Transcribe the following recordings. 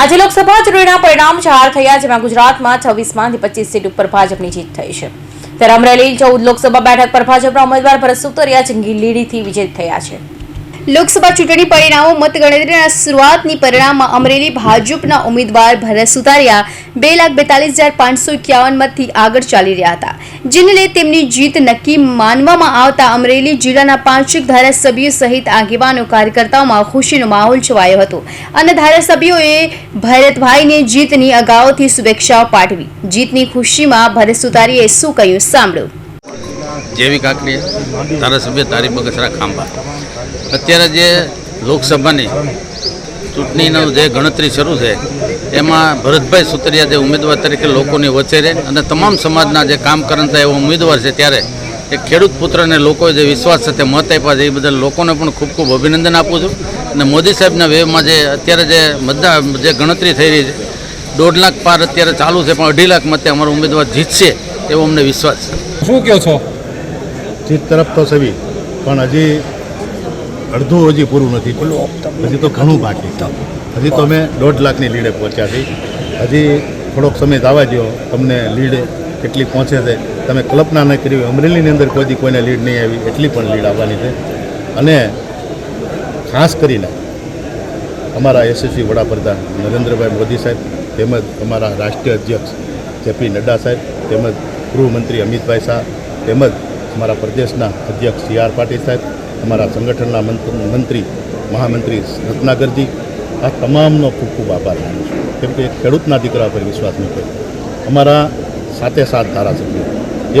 આજે લોકસભા ચૂંટણીના પરિણામ જાહેર થયા, જેમાં ગુજરાતમાં છવ્વીસમાંથી પચીસ સીટ ઉપર ભાજપની જીત થઈ છે. ત્યારે અમરેલી, ચૌદ લોકસભા બેઠક પર ભાજપના ઉમેદવાર ભરત સુતરિયા જંગી લીડીથી વિજય થયા છે. લોકસભા ચૂંટણી પરિણામો મતગણતરીના શરૂઆતની પરિણામમાં અમરેલી ભાજપના ઉમેદવાર ભરત સુતારિયા બે લાખ બેતાલીસ હજાર પાંચસો એકાવન મતથી આગળ ચાલી રહ્યા હતા. જેને લઈ તેમની જીત નક્કી માનવામાં આવતા અમરેલી જિલ્લાના પાંચેક ધારાસભ્યો સહિત આગેવાનો કાર્યકર્તાઓમાં ખુશીનો માહોલ છવાયો હતો અને ધારાસભ્યોએ ભરતભાઈને જીતની અગાઉથી શુભેચ્છાઓ પાઠવી. જીતની ખુશીમાં ભરત સુતારીએ શું કહ્યું સાંભળ્યું જેવી કાકડીયા ધારાસભ્ય તારી બગસરા ખાંભા. અત્યારે જે લોકસભાની ચૂંટણીનું જે ગણતરી શરૂ છે, એમાં ભરતભાઈ સુતરિયા જે ઉમેદવાર તરીકે લોકોની વચ્ચે રહે અને તમામ સમાજના જે કામ કરતા એવો ઉમેદવાર છે ત્યારે એ ખેડૂત પુત્રને લોકોએ જે વિશ્વાસ સાથે મત આપ્યા છે, એ બદલ લોકોને પણ ખૂબ ખૂબ અભિનંદન આપું છું. અને મોદી સાહેબના વેવમાં જે અત્યારે જે મતદાન, જે ગણતરી થઈ રહી છે, દોઢ લાખ પાર અત્યારે ચાલુ છે, પણ અઢી લાખ મતે અમારો ઉમેદવાર જીતશે એવો અમને વિશ્વાસ છે. શું કહો છો? જીત તરફ તો સવી. પણ હજી અડધું હજી પૂરું નથી હજી તો ઘણું બાકી હજી તો અમે દોઢ લાખની લીડે પહોંચ્યા છીએ. હજી થોડોક સમય દાવા દો તમને લીડ કેટલી પહોંચે છે. તમે કલ્પના ન કરી. અમરેલીની અંદર કોઈથી કોઈને લીડ નહીં આવી. એટલી પણ લીડ આવવાની છે. અને ખાસ કરીને અમારા યશસ્વી વડાપ્રધાન નરેન્દ્રભાઈ મોદી સાહેબ તેમજ અમારા રાષ્ટ્રીય અધ્યક્ષ જેપી નડ્ડા સાહેબ તેમજ ગૃહમંત્રી અમિતભાઈ શાહ તેમજ અમારા પ્રદેશના અધ્યક્ષ સી આર પાટીલ સાહેબ, અમારા સંગઠનના મંત્રી મહામંત્રી રત્નાકરજી, આ તમામનો ખૂબ ખૂબ આભાર માનું છું. કેમ કે ખેડૂતના દીકરા પર વિશ્વાસ મૂક્યો અમારા સાતે સાત ધારાસભ્યો.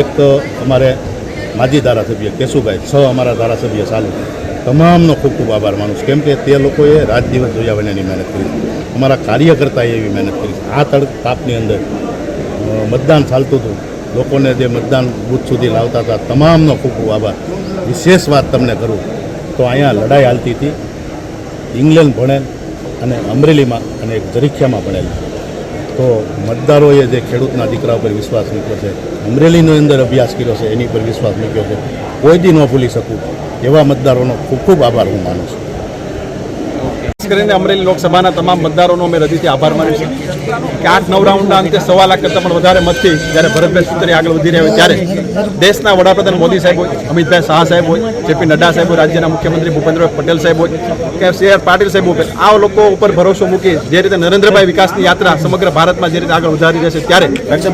એક તો અમારે માજી ધારાસભ્ય કેશુભાઈ, છ અમારા ધારાસભ્ય ચાલુ તમામનો ખૂબ ખૂબ આભાર માનું છું. કેમ કે તે લોકોએ રાત દિવસ જોયા વિનાની મહેનત કરી અમારા કાર્યકર્તાએ એવી મહેનત કરી આ તડ તાપની અંદર મતદાન ચાલતું હતું. લોકોને જે મતદાન બૂથ સુધી લાવતા હતા, તમામનો ખૂબ ખૂબ આભાર. વિશેષ વાત તમને કરું તો અહીંયા લડાઈ હાલતી હતી. ઇંગ્લેન્ડ ભણેલ અને અમરેલીમાં અને એક જરીખિયામાં ભણેલ. તો મતદારોએ જે ખેડૂતના દીકરા ઉપર વિશ્વાસ મૂક્યો છે, અમરેલીની અંદર અભ્યાસ કર્યો છે, એની પર વિશ્વાસ મૂક્યો છે, કોઈ દી ન ભૂલી શકું. એવા મતદારોનો ખૂબ ખૂબ આભાર હું માનું છું. ખાસ કરીને અમરેલી લોકસભાના તમામ મતદારોનો અમે હૃદયથી આભાર માનું છું. કે આઠ નવ રાઉન્ડના અંતે સવા લાખ કરતાં પણ વધારે મતથી જ્યારે ભરતભાઈ સુતરી આગળ વધી રહ્યા હોય ત્યારે દેશના વડાપ્રધાન મોદી સાહેબ હોય, અમિતભાઈ શાહ સાહેબ હોય જેપી નડ્ડા સાહેબ હોય, રાજ્યના મુખ્યમંત્રી ભૂપેન્દ્રભાઈ પટેલ સાહેબ હોય, કે સી આર પાટીલ સાહેબ હોય આ લોકો ઉપર ભરોસો મૂકી જે રીતે નરેન્દ્રભાઈ વિકાસની યાત્રા સમગ્ર ભારતમાં જે રીતે આગળ વધારી રહેશે ત્યારે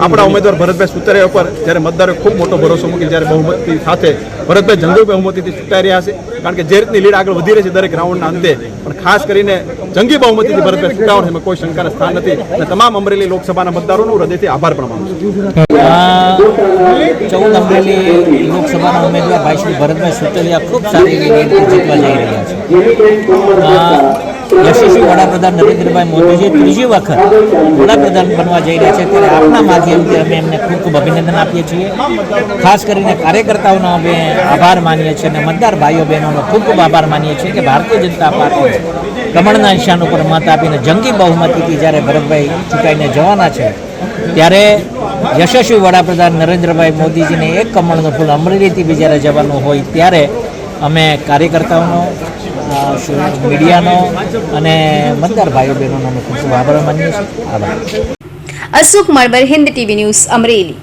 આપણા ઉમેદવાર ભરતભાઈ સુતરિયા ઉપર જ્યારે મતદારો ખૂબ મોટો ભરોસો મૂકી જ્યારે બહુમતી સાથે ભરતભાઈ જંગલભાઈ બહુમતીથી ચૂંટાઈ રહ્યા છે. કારણ કે જે રીતની લીડ આગળ વધી રહી છે દરેક રાઉન્ડના અંતે, પણ ખાસ કરીને જંગી બહુમતીથી ભરત ચૂંટાવણ એમાં કોઈ શંકાના સ્થાન નથી. અને તમામ અમરેલી લોકસભાના મતદારોનો હૃદયથી આભાર પણ માનું ચૌદ અમરેલી લોકસભાના ઉમેદવાર ભાઈ શ્રી ભરતભાઈ સુતલિયા ખૂબ સારી રીતે જીતવા જઈ રહ્યા છે. યશસ્વી વડાપ્રધાન નરેન્દ્રભાઈ મોદીજી ત્રીજી વખત વડાપ્રધાન બનવા જઈ રહ્યા છે. ત્યારે આપના માધ્યમથી અમે એમને ખૂબ ખૂબ અભિનંદન આપીએ છીએ. ખાસ કરીને કાર્યકર્તાઓનો અમે આભાર માનીએ છીએ અને મતદાર ભાઈઓ બહેનોનો ખૂબ ખૂબ આભાર માનીએ છીએ કે ભારતીય જનતા પાર્ટી કમળના નિશાન ઉપર મત આપીને જંગી બહુમતીથી જ્યારે ભરતભાઈ ચૂંટાઈને જવાના છે, ત્યારે યશસ્વી વડાપ્રધાન નરેન્દ્રભાઈ મોદીજીને એક કમળનું ફૂલ અમરેલીથી બી જ્યારે જવાનું હોય ત્યારે અમે કાર્યકર્તાઓનો મીડિયાનો અને મતદાર ભાઈઓ બહેનોનો ખૂબ ખૂબ આભાર માનીએ છીએ. આભાર. Ashok Malbar, Hind TV news Amreli.